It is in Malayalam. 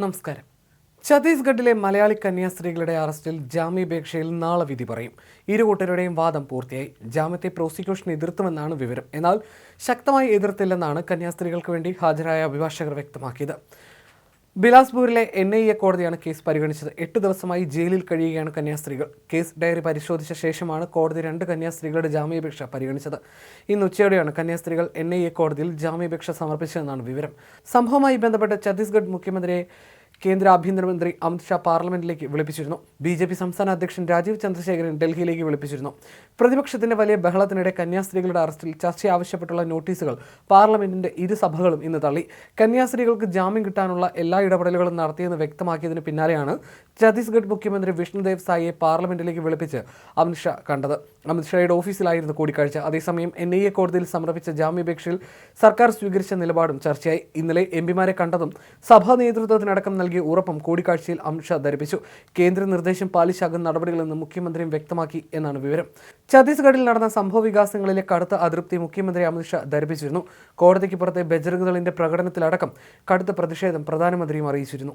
നമസ്കാരം. ഛത്തീസ്ഗഡിലെ മലയാളി കന്യാസ്ത്രീകളുടെ അറസ്റ്റിൽ ജാമ്യാപേക്ഷയിൽ നാളെ വിധി പറയും. ഇരു കൂട്ടരുടെയും വാദം പൂർത്തിയായി. ജാമ്യത്തെ പ്രോസിക്യൂഷൻ എതിർത്തുമെന്നാണ് വിവരം. എന്നാൽ ശക്തമായി എതിർത്തില്ലെന്നാണ് കന്യാസ്ത്രീകൾക്ക് വേണ്ടി ഹാജരായ അഭിഭാഷകർ വ്യക്തമാക്കിയത്. ബിലാസ്പൂരിലെ എൻ ഐ എ കോടതിയാണ് കേസ് പരിഗണിച്ചത്. എട്ട് ദിവസമായി ജയിലിൽ കഴിയുകയാണ് കന്യാസ്ത്രീകൾ. കേസ് ഡയറി പരിശോധിച്ച ശേഷമാണ് കോടതി രണ്ട് കന്യാസ്ത്രീകളുടെ ജാമ്യാപേക്ഷ പരിഗണിച്ചത്. ഇന്ന് ഉച്ചയോടെയാണ് കന്യാസ്ത്രീകൾ എൻ ഐ എ കോടതിയിൽ ജാമ്യാപേക്ഷ സമർപ്പിച്ചതെന്നാണ് വിവരം. സംഭവവുമായി ബന്ധപ്പെട്ട് ഛത്തീസ്ഗഡ് മുഖ്യമന്ത്രിയെ കേന്ദ്ര ആഭ്യന്തരമന്ത്രി അമിത്ഷാ പാർലമെന്റിലേക്ക് വിളിപ്പിച്ചിരുന്നു. ബി ജെ പി സംസ്ഥാന അധ്യക്ഷൻ രാജീവ് ചന്ദ്രശേഖരൻ ഡൽഹിയിലേക്ക് വിളിപ്പിച്ചിരുന്നു. പ്രതിപക്ഷത്തിന്റെ വലിയ ബഹളത്തിനിടെ കന്യാസ്ത്രീകളുടെ അറസ്റ്റിൽ ചർച്ച ആവശ്യപ്പെട്ടുള്ള നോട്ടീസുകൾ പാർലമെന്റിന്റെ ഇരു സഭകളും ഇന്ന് തള്ളി. കന്യാസ്ത്രീകൾക്ക് ജാമ്യം കിട്ടാനുള്ള എല്ലാ ഇടപെടലുകളും നടത്തിയെന്ന് വ്യക്തമാക്കിയതിന് പിന്നാലെയാണ് ഛത്തീസ്ഗഡ് മുഖ്യമന്ത്രി വിഷ്ണുദേവ് സായിയെ പാർലമെന്റിലേക്ക് വിളിപ്പിച്ച് അമിത്ഷാ കണ്ടത്. അമിത്ഷായുടെ ഓഫീസിലായിരുന്നു കൂടിക്കാഴ്ച. അതേസമയം എൻ ഐ എ കോടതിയിൽ സമർപ്പിച്ച ജാമ്യാപേക്ഷയിൽ സർക്കാർ സ്വീകരിച്ച നിലപാടും ചർച്ചയായി. ഇന്നലെ എം പിമാരെ കണ്ടതും സഭാ നേതൃത്വത്തിനടക്കം നൽകിയ ഉറപ്പും കൂടിക്കാഴ്ചയിൽ അമിത്ഷാ ധരിപ്പിച്ചു. കേന്ദ്ര നിർദ്ദേശം പാലിച്ചാകുന്ന നടപടികളെന്ന് മുഖ്യമന്ത്രിയും വ്യക്തമാക്കി എന്നാണ് വിവരം. ഛത്തീസ്ഗഡിൽ നടന്ന സംഭവ വികാസങ്ങളിലെ കടുത്ത അതൃപ്തി മുഖ്യമന്ത്രി അമിത്ഷാ ധരിപ്പിച്ചിരുന്നു. കോടതിക്ക് പുറത്തെ ബജറംഗ് പ്രകടനത്തിലടക്കം കടുത്ത പ്രതിഷേധം പ്രധാനമന്ത്രിയും അറിയിച്ചിരുന്നു.